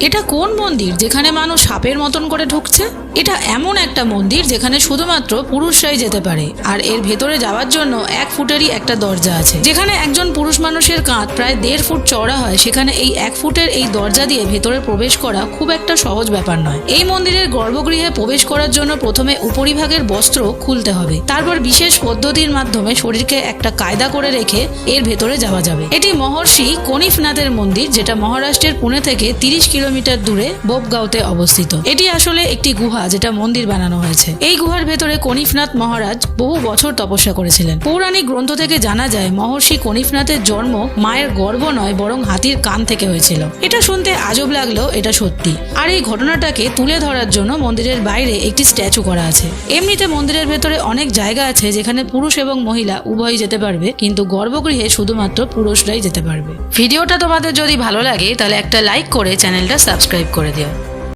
এটা কোন মন্দির যেখানে মানুষ সাপের মতন করে ঢুকছে? এটা এমন একটা মন্দির যেখানে শুধুমাত্র পুরুষরাই যেতে পারে। আর এর ভেতরে যাওয়ার জন্য এক ফুটেরই একটা দরজা আছে। যেখানে একজন পুরুষ মানুষের কাঁধ প্রায় দেড় ফুট চওড়া হয়। সেখানে এই এক ফুটের এই দরজা দিয়ে ভেতরে প্রবেশ করা খুব একটা সহজ ব্যাপার নয়। এই মন্দিরের গর্ভগৃহে প্রবেশ করার জন্য প্রথমে উপরিভাগের বস্ত্র খুলতে হবে। তারপর বিশেষ পদ্ধতির মাধ্যমে শরীরকে একটা কায়দা করে রেখে এর ভেতরে যাওয়া যাবে। এটি মহর্ষি কনিফনাথের মন্দির, যেটা মহারাষ্ট্রের পুনে থেকে তিরিশ কিলোমিটার দূরে বোপগাঁওতে অবস্থিত। এটি আসলে একটি গুহা যেটা মন্দির বানানো হয়েছে। এই গুহার ভেতরে কনিফনাথ মহারাজ বহু বছর তপস্যা করেছিলেন। পৌরাণিক গ্রন্থ থেকে জানা যায়, মহর্ষি কনিফনাথের জন্ম মায়ের গর্ব নয়, বরং হাতির কান থেকে হয়েছিল। এটা শুনতে আজব লাগলেও এটা সত্যি। আর এই ঘটনাটাকে তুলে ধরার জন্য মন্দিরের বাইরে একটি স্ট্যাচু করা আছে। এমনিতে মন্দিরের ভেতরে অনেক জায়গা আছে যেখানে পুরুষ এবং মহিলা উভয়ই যেতে পারবে, কিন্তু গর্ভগৃহে শুধুমাত্র পুরুষরাই যেতে পারবে। ভিডিওটা তোমাদের যদি ভালো লাগে, তাহলে একটা লাইক করে চ্যানেলটা সাবস্ক্রাইব করে দিও।